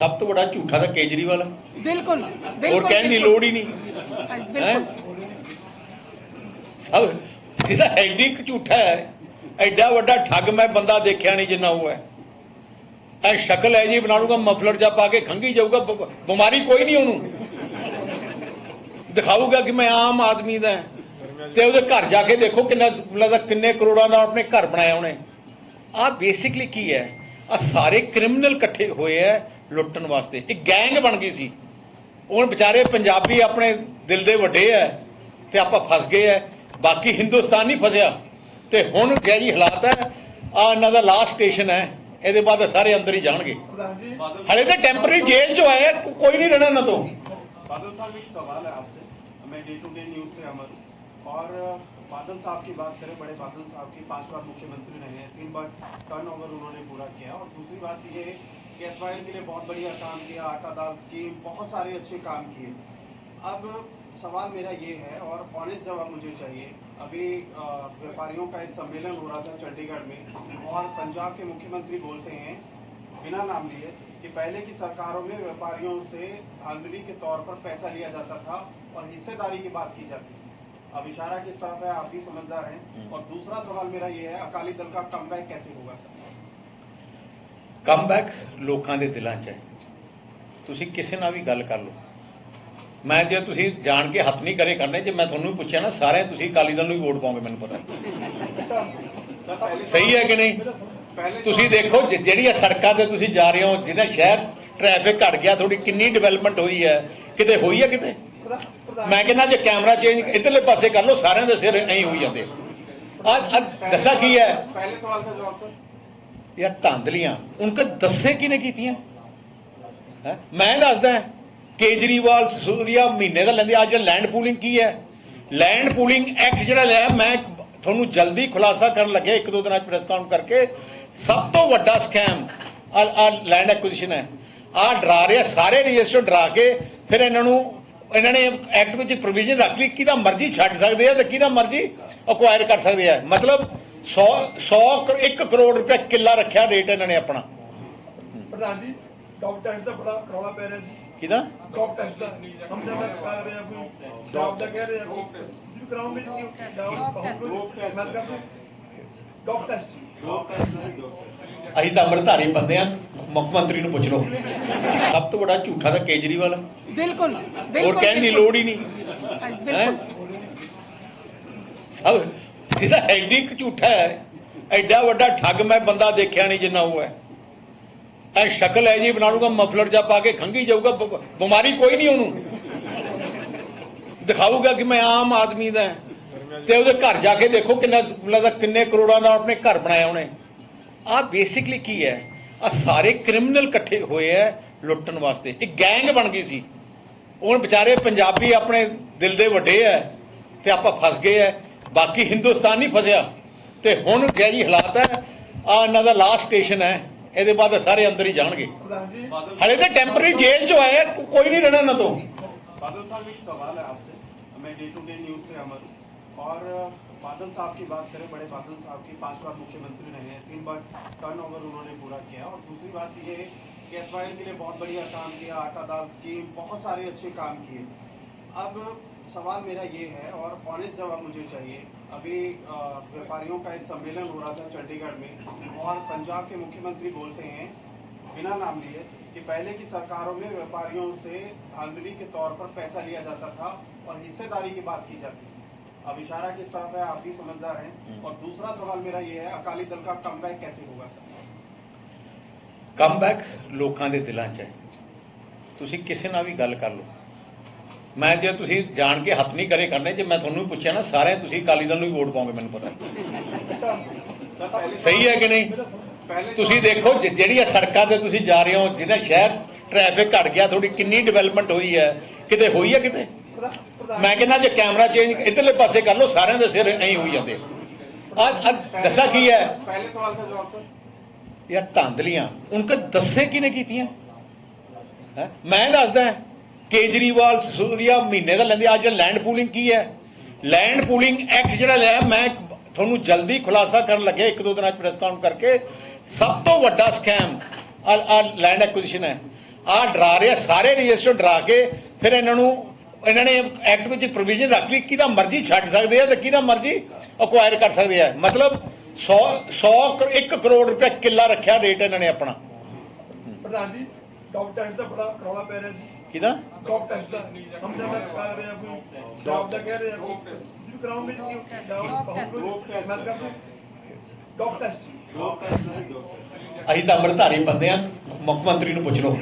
ਸਭ ਤੋਂ ਵੱਡਾ ਝੂਠਾ ਤਾਂ ਕੇਜਰੀਵਾਲ ਹੈ ਬਿਲਕੁਲ ਹੋਰ ਕਹਿਣ ਦੀ ਲੋੜ ਹੀ ਨਹੀਂ। ਬਿਲਕੁਲ ਹੈ? ਸਭ ਜਿਹਦਾ ਐਡੀ ਕੁ ਝੂਠਾ ਹੈ। ਐਡਾ ਵੱਡਾ ਠੱਗ ਮੈਂ ਬੰਦਾ ਦੇਖਿਆ ਨਹੀਂ ਜਿੰਨਾ ਉਹ ਹੈ। ਐ ਸ਼ਕਲ ਹੈ ਜੀ ਬਣਾ ਲੂਗਾ ਮਫਲਰ ਜਾ ਪਾ ਕੇ ਖੰਗੀ ਜਾਊਗਾ ਬ- ਬਿਮਾਰੀ ਕੋਈ ਨਹੀਂ ਉਹਨੂੰ। ਦਿਖਾਊਗਾ ਕਿ ਮੈਂ ਆਮ ਆਦਮੀ ਦਾ ਹਾਂ। ਤੇ ਉਹਦੇ ਘਰ ਜਾ ਕੇ ਦੇਖੋ ਕਿੰਨਾ ਲੱਗਦਾ ਕਿੰਨੇ ਕਰੋੜਾਂ ਦਾ ਆਪਣੇ ਘਰ ਬਣਾਇਆ ਉਹਨੇ ਆ ਬੇਸਿਕਲੀ ਕੀ ਹੈ? ਆ ਸਾਰੇ ਕ੍ਰਿਮੀਨਲ ਇਕੱਠੇ ਹੋਏ ਆ ਲੁੱਟਣ ਵਾਸਤੇ ਇੱਕ ਗੈਂਗ ਬਣ ਗਈ ਸੀ ਹੁਣ ਵਿਚਾਰੇ ਪੰਜਾਬੀ ਆਪਣੇ ਦਿਲ ਦੇ ਵੱਡੇ ਆ ਤੇ ਆਪਾਂ ਫਸ ਗਏ ਆ ਬਾਕੀ ਹਿੰਦੁਸਤਾਨ ਨਹੀਂ ਫਸਿਆ ਤੇ ਹੁਣ ਜਿਹੇ ਜੀ ਹਾਲਾਤ ਹੈ ਆ ਇਹਨਾਂ ਦਾ ਲਾਸਟ ਸਟੇਸ਼ਨ ਹੈ ਇਹਦੇ ਬਾਅਦ ਸਾਰੇ ਅੰਦਰ ਹੀ ਜਾਣਗੇ ਹਲੇ ਤਾਂ ਟੈਂਪਰੇਰੀ ਜੇਲ੍ਹ ਚ ਆਏ ਆ, ਕੋ- ਕੋਈ ਨਹੀਂ ਰਹਿਣਾ ਇਹਨਾਂ ਤੋਂ बादल साहब एक सवाल है आपसे मैं डे टू डे न्यूज से अमर हूँ और बादल साहब की बात करें बड़े बादल साहब की पांच बार मुख्यमंत्री रहे हैं तीन बार टर्न ओवर उन्होंने पूरा किया और दूसरी बात ये कि एस के लिए बहुत बढ़िया काम किया आटा दाल स्कीम बहुत सारे अच्छे काम किए। अब सवाल मेरा ये है और ऑनेस्ट जवाब मुझे चाहिए। अभी व्यापारियों का एक सम्मेलन हो रहा था चंडीगढ़ में और पंजाब के मुख्यमंत्री बोलते हैं बिना नाम लिए कि पहले की सरकारों में व्यापारियों से धांधली के तौर पर पैसा लिया जाता था और हिस्सेदारी की बात की जाती थी। अब इशारा किस तरफ़ है आप भी समझदार हैं। और दूसरा सवाल मेरा ये है अकाली दल का कम कैसे होगा सर? ਕਮਬੈਕ ਲੋਕਾਂ ਦੇ ਦਿਲਾਂ 'ਚ ਹੈ। ਤੁਸੀਂ ਕਿਸੇ ਨਾਲ ਵੀ ਗੱਲ ਕਰ ਲਓ। ਮੈਂ ਜੇ ਤੁਸੀਂ ਜਾਣ ਕੇ ਹੱਥ ਨਹੀਂ ਕਰੇ ਕਰਨੇ ਜੇ ਮੈਂ ਤੁਹਾਨੂੰ ਪੁੱਛਿਆ ਨਾ ਸਾਰੇ ਤੁਸੀਂ ਅਕਾਲੀ ਦਲ ਨੂੰ ਹੀ ਵੋਟ ਪਾਉਂਗੇ ਮੈਨੂੰ ਪਤਾ ਸਹੀ ਹੈ ਕਿ ਨਹੀਂ? ਤੁਸੀਂ ਦੇਖੋ ਜਿਹੜੀਆਂ ਸੜਕਾਂ ਤੇ ਤੁਸੀਂ ਜਾ ਰਹੇ ਹੋ ਜਿਹਦੇ ਸ਼ਹਿਰ ਟ੍ਰੈਫਿਕ ਘਟ ਗਿਆ ਥੋੜੀ ਕਿੰਨੀ ਡਿਵੈਲਪਮੈਂਟ ਹੋਈ ਹੈ। ਕਿਤੇ ਹੋਈ ਹੈ ਕਿਤੇ? ਮੈਂ ਕਹਿੰਦਾ ਜੇ ਕੈਮਰਾ ਚੇਂਜ ਇਧਰਲੇ ਪਾਸੇ ਕਰ ਲਓ ਸਾਰਿਆਂ ਦੇ ਸਿਰ ਐਂ ਹੋਈ ਜਾਂਦੇ ਅੱਜ ਦੱਸਾ ਕੀ ਹੈ? ਪਹਿਲੇ ਸਵਾਲ ਦਾ ਜਵਾਬ ਸਰ ਯਾਰ ਧਾਂਦਲੀਆਂ, ਉਨਕੇ ਦੱਸੇ ਕਿਨੇ ਕੀਤੀਆਂ? ਹੈ? ਮੈਂ ਦੱਸਦਾ ਕੇਜਰੀਵਾਲ ਸੂਰੀਆ ਮਹੀਨੇ ਦਾ ਲੈਂਦੇ, ਅੱਜ ਲੈਂਡ ਪੂਲਿੰਗ ਕੀ ਹੈ? ਲੈਂਡ ਪੂਲਿੰਗ ਐਕਟ ਜਿਹੜਾ ਲਿਆ, ਮੈਂ ਤੁਹਾਨੂੰ ਜਲਦੀ ਖੁਲਾਸਾ ਕਰਨ ਲੱਗਿਆ, ਇੱਕ ਦੋ ਦਿਨਾਂ ਚ ਪ੍ਰੈਸ ਕਾਨਫਰੰਸ ਕਰਕੇ। ਸਭ ਤੋਂ ਵੱਡਾ ਸਕੈਮ ਆ ਆ ਲੈਂਡ ਐਕੁਜੀਸ਼ਨ ਹੈ। ਆ ਡਰਾ ਰਿਹਾ, ਸਾਰੇ ਰਜਿਸਟਰ ਡਰਾ ਕੇ, ਫਿਰ ਇਹਨਾਂ ਨੂੰ, ਇਹਨਾਂ ਨੇ ਐਕਟ ਵਿੱਚ ਪ੍ਰੋਵੀਜ਼ਨ ਰੱਖ ਲਈ, ਕਿਹਦਾ ਮਰਜ਼ੀ ਛੱਡ ਸਕਦੇ ਆ ਤੇ ਕਿਹਦਾ ਮਰਜ਼ੀ ਅਕਵਾਇਰ ਕਰ ਸਕਦੇ ਆ। ਮਤਲਬ 100 100 1 ਕਰੋੜ ਰੁਪਏ ਕਿੱਲਾ ਰੱਖਿਆ ਰੇਟ ਇਹਨਾਂ ਨੇ ਆਪਣਾ। ਪ੍ਰਧਾਨ ਜੀ ਡੌਗ ਟੈਸਟ ਦਾ ਬੜਾ ਰੌਲਾ ਪੈ ਰਿਹਾ ਜੀ। ਕਿਹਦਾ? ਡੌਗ ਟੈਸਟ ਦਾ। ਹਮ ਜਦ ਤੱਕ ਕਰ ਰਿਹਾ ਕੋਈ ਡੌਗ ਦਾ ਕਹਿ ਰਿਹਾ ਕੋਈ। ਤੁਸੀਂ ਕਰਾਉਂਗੇ ਜੀ ਡੌਗ ਟੈਸਟ ਮੈਂ ਕਰ ਦੂੰ ਡੌਗ ਟੈਸਟ ਅਸੀਂ ਤਾਂ ਅੰਮ੍ਰਿਤਧਾਰੀ ਬੰਦੇ ਆ ਮੁੱਖ ਮੰਤਰੀ ਨੂੰ ਪੁੱਛ ਲਓ। ਸਭ ਤੋਂ ਵੱਡਾ ਝੂਠਾ ਤਾਂ ਕੇਜਰੀਵਾਲ ਹੈ। ਬਿਲਕੁਲ ਹੋਰ ਕਹਿਣ ਦੀ ਲੋੜ ਹੀ ਨਹੀਂ। ਬਿਲਕੁਲ। ਸਭ ਜਿਹਦਾ ਐਡੀ ਕੁ ਝੂਠਾ ਹੈ। ਐਡਾ ਵੱਡਾ ਠੱਗ ਮੈਂ ਬੰਦਾ ਦੇਖਿਆ ਨਹੀਂ ਜਿੰਨਾ ਉਹ ਹੈ। ਐ ਸ਼ਕਲ ਹੈ ਜੀ ਬਣਾ ਲੂਗਾ ਮਫਲਰ ਜਾ ਪਾ ਕੇ ਖੰਗੀ ਜਾਊਗਾ ਬਿਮਾਰੀ ਕੋਈ ਨਹੀਂ ਉਹਨੂੰ। ਦਿਖਾਊਗਾ ਕਿ ਮੈਂ ਆਮ ਆਦਮੀ ਦਾ ਹਾਂ। ਤੇ ਉਹਦੇ ਘਰ ਜਾ ਕੇ ਦੇਖੋ ਕਿੰਨਾ ਲੱਗਦਾ, ਕਿੰਨੇ ਕਰੋੜਾਂ ਦਾ ਆਪਣੇ ਘਰ ਬਣਾਇਆ ਉਹਨੇ। ਆ ਬੇਸਿਕਲੀ ਕੀ ਹੈ? ਆ ਸਾਰੇ ਕ੍ਰਿਮੀਨਲ ਇਕੱਠੇ ਹੋਏ ਆ ਲੁੱਟਣ ਵਾਸਤੇ। ਇੱਕ ਗੈਂਗ ਬਣ ਗਈ ਸੀ। ਉਹ ਵਿਚਾਰੇ ਪੰਜਾਬੀ ਆਪਣੇ ਦਿਲ ਦੇ ਵੱਡੇ ਆ ਤੇ ਆਪਾਂ ਫਸ ਗਏ ਆ ਬਾਕੀ ਹਿੰਦੁਸਤਾਨ ਨਹੀਂ ਫਸਿਆ ਤੇ ਹੁਣ ਜਿਹੇ ਜੀ ਹਾਲਾਤ ਹੈ ਆ ਇਹਨਾਂ ਦਾ ਲਾਸਟ ਸਟੇਸ਼ਨ ਹੈ ਇਹਦੇ ਬਾਅਦ ਸਾਰੇ ਅੰਦਰ ਹੀ ਜਾਣਗੇ ਪ੍ਰਧਾਨ ਜੀ ਹਲੇ ਤਾਂ ਟੈਂਪਰੇਰੀ ਜੇਲ੍ਹ ਚ ਆਏ ਆ, ਕੋ- ਕੋਈ ਨਹੀਂ ਰਹਿਣਾ ਇਹਨਾਂ ਤੋਂ बादल साहब एक सवाल है आपसे मैं डे टू डे न्यूज से अमर हूँ और बादल साहब की बात करें बड़े बादल साहब की पांच बार मुख्यमंत्री रहे हैं तीन बार टर्न ओवर उन्होंने पूरा किया और दूसरी बात ये है कि एस के लिए बहुत बढ़िया काम किया आटा दाल स्कीम बहुत सारे अच्छे काम किए अब सवाल मेरा ये है और ऑनेस्ट जवाब मुझे चाहिए अभी अ, व्यापारियों का एक सम्मेलन हो रहा था चंडीगढ़ में और पंजाब के मुख्यमंत्री बोलते हैं बिना नाम लिए कि पहले की सरकारों में व्यापारियों से धांधली के तौर पर पैसा लिया जाता था और हिस्सेदारी की बात की जाती थी अब इशारा किस तरफ है आप भी समझदार हैं और दूसरा सवाल मेरा ये है अकाली दल का कम कैसे होगा सर ਕਮਬੈਕ ਲੋਕਾਂ ਦੇ ਦਿਲਾਂ 'ਚ ਹੈ ਤੁਸੀਂ ਕਿਸੇ ਨਾਲ ਵੀ ਗੱਲ ਕਰ ਲਓ ਮੈਂ ਜੇ ਤੁਸੀਂ ਜਾਣ ਕੇ ਹੱਥ ਨਹੀਂ ਕਰੇ ਕਰਨੇ ਜੇ ਮੈਂ ਤੁਹਾਨੂੰ ਪੁੱਛਿਆ ਨਾ ਸਾਰੇ ਤੁਸੀਂ ਅਕਾਲੀ ਦਲ ਨੂੰ ਹੀ ਵੋਟ ਪਾਉਂਗੇ ਮੈਨੂੰ ਪਤਾ ਸਹੀ ਹੈ ਕਿ ਨਹੀਂ? ਤੁਸੀਂ ਦੇਖੋ ਜਿਹੜੀਆਂ ਸੜਕਾਂ ਤੇ ਤੁਸੀਂ ਜਾ ਰਹੇ ਹੋ ਜਿਹਦੇ ਸ਼ਹਿਰ ਟ੍ਰੈਫਿਕ ਘਟ ਗਿਆ ਥੋੜੀ ਕਿੰਨੀ ਡਿਵੈਲਪਮੈਂਟ ਹੋਈ ਹੈ? ਕਿਤੇ ਹੋਈ ਹੈ ਕਿਤੇ? ਮੈਂ ਕਹਿੰਦਾ ਜੇ ਕੈਮਰਾ ਚੇਂਜ ਇਧਰਲੇ ਪਾਸੇ ਕਰ ਲਓ ਸਾਰਿਆਂ ਦੇ ਸਿਰ ਐਂ ਹੋਈ ਜਾਂਦੇ ਅੱਜ ਅੱਜ ਦੱਸਾ ਕੀ ਹੈ? ਪਹਿਲੇ ਸਵਾਲ ਦਾ ਜਵਾਬ ਸਰ। ਯਾਰ ਧਾਂਦਲੀਆਂ ਉਹਨਾਂ ਦੱਸੇ ਕਿਨੇ ਕੀਤੀਆਂ? ਮੈਂ ਦੱਸਦਾ। ਕੇਜਰੀਵਾਲ ਸੂਰੀਆ ਮਹੀਨੇ ਦਾ ਲੈਂਦੇ ਅੱਜ ਲੈਂਡ ਪੂਲਿੰਗ ਕੀ ਹੈ? ਲੈਂਡ ਪੂਲਿੰਗ ਐਕਟ ਜਿਹੜਾ ਲਿਆ, ਮੈਂ ਤੁਹਾਨੂੰ ਜਲਦੀ ਖੁਲਾਸਾ ਕਰਨ ਲੱਗਿਆ, ਇੱਕ ਦੋ ਦਿਨਾਂ ਚ ਪ੍ਰੈਸ ਕਾਨਫਰੰਸ ਕਰਕੇ। ਸਭ ਤੋਂ ਵੱਡਾ ਸਕੈਮ ਆ ਲੈਂਡ ਐਕੁਜੀਸ਼ਨ ਹੈ। ਆ ਡਰਾ ਰਿਹਾ, ਸਾਰੇ ਰਜਿਸਟਰ ਡਰਾ ਕੇ, ਫਿਰ ਇਹਨਾਂ ਨੂੰ, ਇਹਨਾਂ ਨੇ ਐਕਟ ਵਿੱਚ ਪ੍ਰੋਵੀਜ਼ਨ ਰੱਖ ਲਈ, ਕਿਹਦਾ ਮਰਜ਼ੀ ਛੱਡ ਸਕਦੇ ਆ ਤੇ ਕਿਹਦਾ ਮਰਜ਼ੀ ਅਕਵਾਇਰ ਕਰ ਸਕਦੇ ਆ। ਮਤਲਬ 100 100 1 ਕਰੋੜ ਰੁਪਏ ਕਿੱਲਾ ਰੱਖਿਆ ਰੇਟ ਇਹਨਾਂ ਨੇ ਆਪਣਾ। ਪ੍ਰਧਾਨ ਜੀ ਡੌਗ ਦਾ ਬੜਾ ਰੌਲਾ ਪੈ ਰਿਹਾ ਜੀ। ਕਿਹਦਾ? ਡੌਗ ਟੈਸਟ ਦਾ ਹਮ ਜਦ ਤੱਕ ਕਰ ਰਹੇ ਆ ਕੋਈ ਡੌਗ ਦਾ ਕਹਿ ਰਹੇ ਆ ਤੁਸੀਂ ਵੀ ਕਰਾਉਂਗੇ ਜੀ? ਡੌਗ ਟੈਸਟ ਮੈਂ ਕਰ ਦੂੰ ਡੌਗ ਟੈਸਟ ਅਸੀਂ ਤਾਂ ਅੰਮ੍ਰਿਤਧਾਰੀ ਬੰਦੇ ਆ। ਮੁੱਖ ਮੰਤਰੀ ਨੂੰ ਪੁੱਛ ਲਓ।